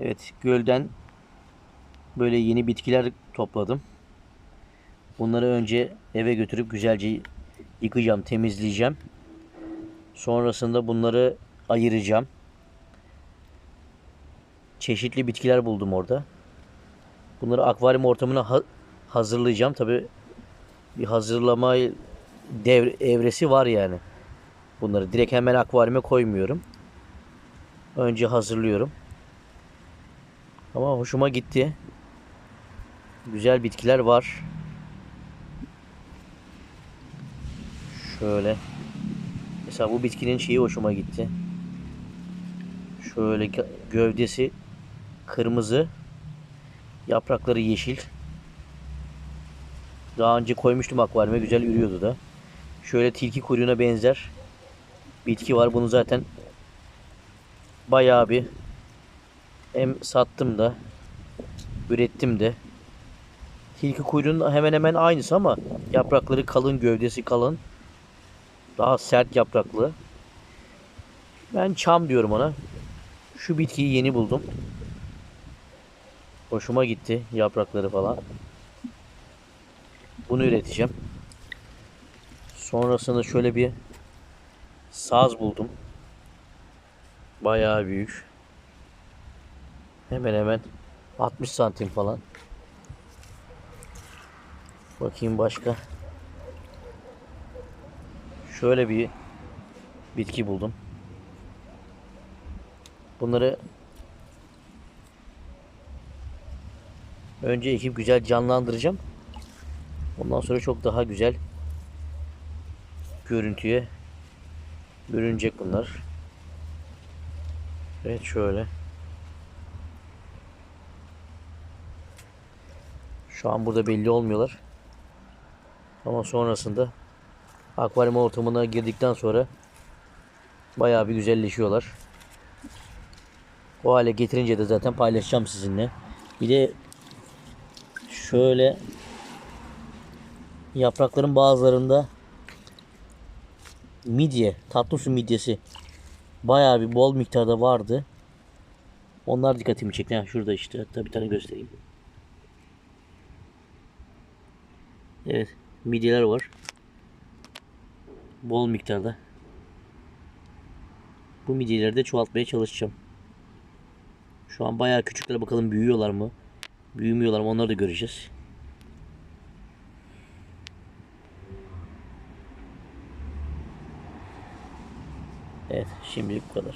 Evet, gölden böyle yeni bitkiler topladım. Bunları önce eve götürüp güzelce yıkayacağım, temizleyeceğim. Sonrasında bunları ayıracağım. Çeşitli bitkiler buldum orada. Bunları akvaryum ortamına ha- hazırlayacağım. Tabi bir hazırlama dev evresi var yani. Bunları direkt hemen akvaryuma koymuyorum. Önce hazırlıyorum. Ama hoşuma gitti. Güzel bitkiler var. Şöyle. Mesela bu bitkinin şeyi hoşuma gitti. Şöyle gö- gövdesi kırmızı. Yaprakları yeşil. Daha önce koymuştum akvaryuma. Güzel ürüyordu da. Şöyle tilki kuyruğuna benzer bitki var. Bunu zaten bayağı bir hem sattım da ürettim de. Tilki kuyruğunun hemen hemen aynısı ama yaprakları kalın, gövdesi kalın. Daha sert yapraklı. Ben çam diyorum ona. Şu bitkiyi yeni buldum. Hoşuma gitti yaprakları falan. Bunu üreteceğim. Sonrasında şöyle bir saz buldum. Bayağı büyük. Hemen hemen 60 santim falan. Bakayım başka. Şöyle bir bitki buldum. Bunları önce ekip güzel canlandıracağım. Ondan sonra çok daha güzel görüntüye bürünecek bunlar. Evet şöyle. Şu an burada belli olmuyorlar. Ama sonrasında akvaryum ortamına girdikten sonra bayağı bir güzelleşiyorlar. O hale getirince de zaten paylaşacağım sizinle. Bir de şöyle yaprakların bazılarında midye, tatlı su midyesi bayağı bir bol miktarda vardı. Onlar dikkatimi çekti. Şurada işte. Hatta bir tane göstereyim. Evet. Midyeler var. Bol miktarda. Bu midyeleri de çoğaltmaya çalışacağım. Şu an bayağı küçükler. Bakalım büyüyorlar mı? Büyümüyorlar mı? Onları da göreceğiz. Evet. Şimdilik bu kadar.